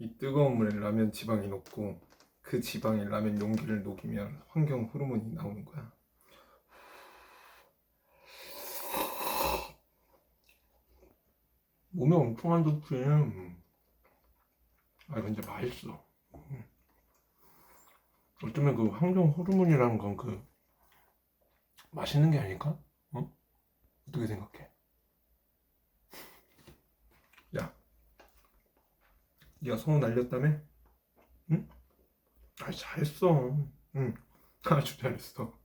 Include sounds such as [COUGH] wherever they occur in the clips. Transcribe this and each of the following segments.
이 뜨거운 물에 라면 지방이 녹고 그 지방이 라면 용기를 녹이면 환경 호르몬이 나오는 거야. 몸에 엄청 안 좋지. 아 근데 맛있어. 어쩌면 그 환경 호르몬이라는 건 그 맛있는 게 아닐까? 어? 어떻게 생각해? 야, 네가 소문 날렸다며? 응? 아 잘했어. 응, [LAUGHS] 아주 잘했어.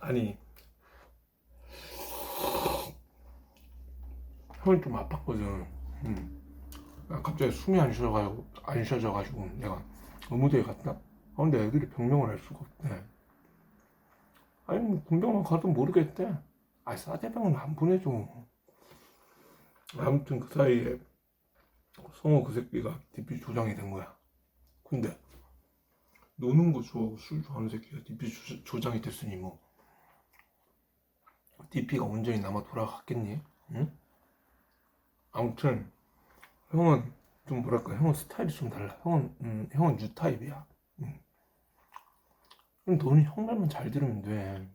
아니, 형이 좀 아팠거든. 응. 아, 갑자기 숨이 안 쉬어가지고 안 쉬어져가지고 내가 의무대에 갔다. 아 근데 애들이 병명을 알 수가 없대. 아니 뭐 군병만 가도 모르겠대. 아 싸대병은 안 보내줘. 아무튼 그 사이에 성호 그 새끼가 DP 조장이 된 거야. 근데 노는 거 좋아하고 술 좋아하는 새끼가 DP 조- 조장이 됐으니 뭐 DP가 온전히 남아 돌아갔겠니? 응? 아무튼 형은 좀 뭐랄까 형은 스타일이 좀 달라. 형은 음, 형은 U 타입이야. 음. 그럼 너는 형 말만 잘 들으면 돼.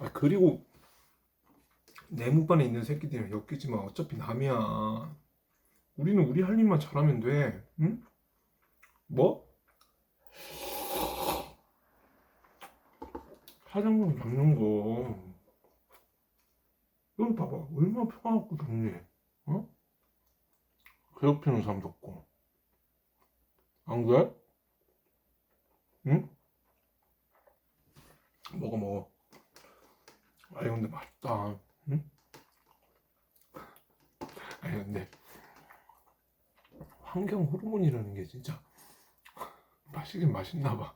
아 그리고 내무반에 있는 새끼들이랑 엮이지 마. 어차피 남이야. 우리는 우리 할 일만 잘하면 돼. 응? 뭐? 사장님 잡는 거. 여기 봐봐. 얼마나 평화롭고 좋니? 어? 괴롭히는 사람도 없고. 안 그래? 응? 먹어, 먹어. 아니, 근데 맛있다. 응? 아니, 근데, 환경 호르몬이라는 게 진짜 [LAUGHS] 맛있긴 맛있나 봐.